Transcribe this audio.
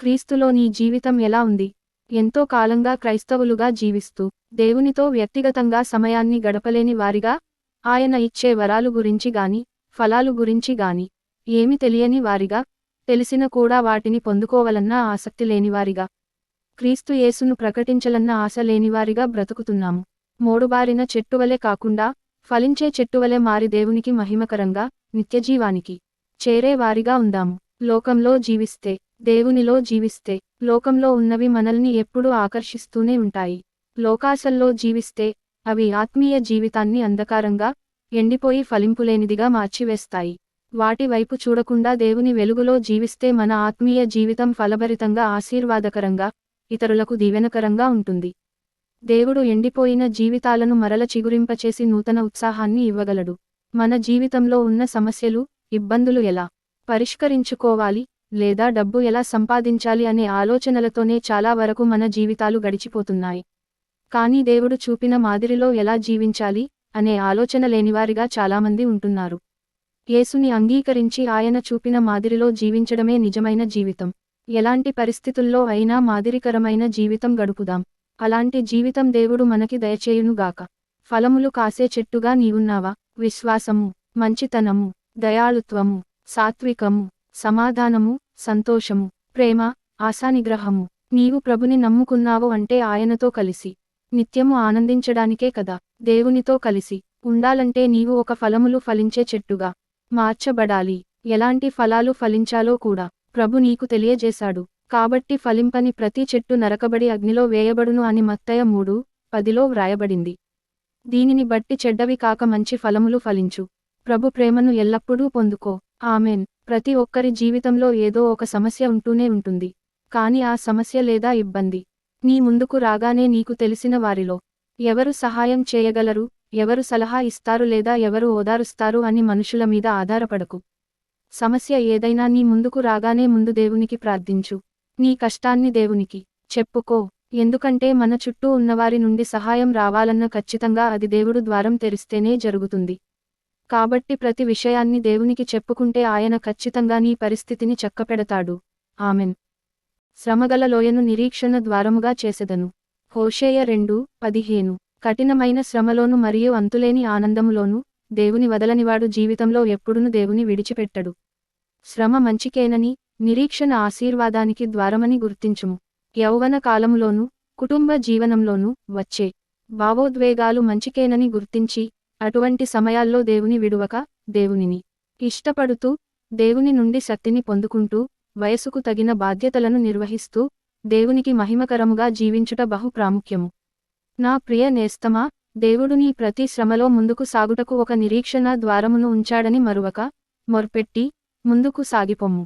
క్రీస్తులో నీ జీవితం ఎలా ఉంది? ఎంతో కాలంగా క్రైస్తవులుగా జీవిస్తూ దేవునితో వ్యక్తిగతంగా సమయాన్ని గడపలేని వారిగా ఆయన ఇచ్చే వరాలు గురించి గాని ఫలాలు గురించి గాని ఏమి తెలియని వారిగా తెలిసిన కూడా వాటిని పొందుకోవలన్న ఆసక్తి లేనివారిగా క్రీస్తు యేసును ప్రకటించలన్న ఆశ లేనివారిగా బ్రతుకుతున్నాము. మోడుబారిన చెట్టువలే కాకుండా ఫలించే చెట్టువలే మారి దేవునికి మహిమకరంగా నిత్యజీవానికి చేరే వారిగా ఉందాము. లోకంలో జీవిస్తే దేవునిలో జీవిస్తే లోకంలో ఉన్నవి మనల్ని ఎప్పుడూ ఆకర్షిస్తూనే ఉంటాయి. లోకాశల్లో జీవిస్తే అవి ఆత్మీయ జీవితాన్ని అంధకారంగా ఎండిపోయి ఫలింపులేనిదిగా మార్చివేస్తాయి. వాటి వైపు చూడకుండా దేవుని వెలుగులో జీవిస్తే మన ఆత్మీయ జీవితం ఫలభరితంగా ఆశీర్వాదకరంగా ఇతరులకు దీవెనకరంగా ఉంటుంది. దేవుడు ఎండిపోయిన జీవితాలను మరల చిగురింపచేసి నూతన ఉత్సాహాన్ని ఇవ్వగలడు. మన జీవితంలో ఉన్న సమస్యలు ఇబ్బందులు ఎలా పరిష్కరించుకోవాలి? లేదా డబ్బు ఎలా సంపాదించాలి అనే ఆలోచనలతోనే చాలా వరకు మన జీవితాలు గడిచిపోతున్నాయి. కానీ దేవుడు చూపిన మాదిరిలో ఎలా జీవించాలి అనే ఆలోచన లేనివారిగా చాలామంది ఉంటున్నారు. యేసుని అంగీకరించి ఆయన చూపిన మాదిరిలో జీవించడమే నిజమైన జీవితం. ఎలాంటి పరిస్థితుల్లో అయినా మాదిరికరమైన జీవితం గడుపుదాం. అలాంటి జీవితం దేవుడు మనకి దయచేయునుగాక. ఫలములు కాసే చెట్టుగా నీవున్నావా? విశ్వాసము మంచితనము దయాళుత్వము సాత్వికము సమాధానము సంతోషము ప్రేమ ఆశానిగ్రహము. నీవు ప్రభుని నమ్ముకున్నావు అంటే ఆయనతో కలిసి నిత్యము ఆనందించడానికే కదా దేవునితో కలిసి. ఉండాలంటే నీవు ఒక ఫలములు ఫలించే చెట్టుగా మార్చబడాలి. ఎలాంటి ఫలాలు ఫలించాలో కూడా ప్రభు నీకు తెలియజేశాడు. కాబట్టి ఫలింపని ప్రతి చెట్టు నరకబడి అగ్నిలో వేయబడును అని మత్తయ మూడు పదిలో వ్రాయబడింది. దీనిని బట్టి చెడ్డవి కాక మంచి ఫలములు ఫలించు. ప్రభు ప్రేమను ఎల్లప్పుడూ పొందుకో. ఆమెన్. ప్రతి ఒక్కరి జీవితంలో ఏదో ఒక సమస్య ఉంటూనే ఉంటుంది. కాని ఆ సమస్య లేదా ఇబ్బంది నీ ముందుకు రాగానే నీకు తెలిసిన వారిలో ఎవరు సహాయం చేయగలరు ఎవరు సలహా ఇస్తారు లేదా ఎవరు ఓదారుస్తారు అని మనుషుల మీద ఆధారపడకు. సమస్య ఏదైనా నీ ముందుకు రాగానే ముందు దేవునికి ప్రార్థించు. నీ కష్టాన్ని దేవునికి చెప్పుకో. ఎందుకంటే మన చుట్టూ ఉన్నవారి నుండి సహాయం రావాలన్న ఖచ్చితంగా అది దేవుడు ద్వారం తెరిస్తేనే జరుగుతుంది. కాబట్టి ప్రతి విషయాన్ని దేవునికి చెప్పుకుంటే ఆయన ఖచ్చితంగా నీ పరిస్థితిని చక్కపెడతాడు. ఆమెన్. శ్రమగల లోయను నిరీక్షణ ద్వారముగా చేసెదను. హోషేయ రెండు పదిహేను. కఠినమైన శ్రమలోను మరియు అంతులేని ఆనందములోను దేవుని వదలనివాడు జీవితంలో ఎప్పుడును దేవుని విడిచిపెట్టడు. శ్రమ మంచికేనని నిరీక్షణ ఆశీర్వాదానికి ద్వారమని గుర్తించుము. యౌవన కాలములోను కుటుంబ జీవనంలోనూ వచ్చే భావోద్వేగాలు మంచికేనని గుర్తించి అటువంటి సమయాల్లో దేవుని విడువక దేవునిని ఇష్టపడుతూ దేవుని నుండి శక్తిని పొందుకుంటూ వయసుకు తగిన బాధ్యతలను నిర్వహిస్తూ దేవునికి మహిమకరముగా జీవించుట బహు ప్రాముఖ్యము. నా ప్రియ నేస్తమా దేవుడు నీ ప్రతి శ్రమలో ముందుకు సాగుటకు ఒక నిరీక్షణ ద్వారమును ఉంచాడని మరువక మొర్పెట్టి ముందుకు సాగిపోము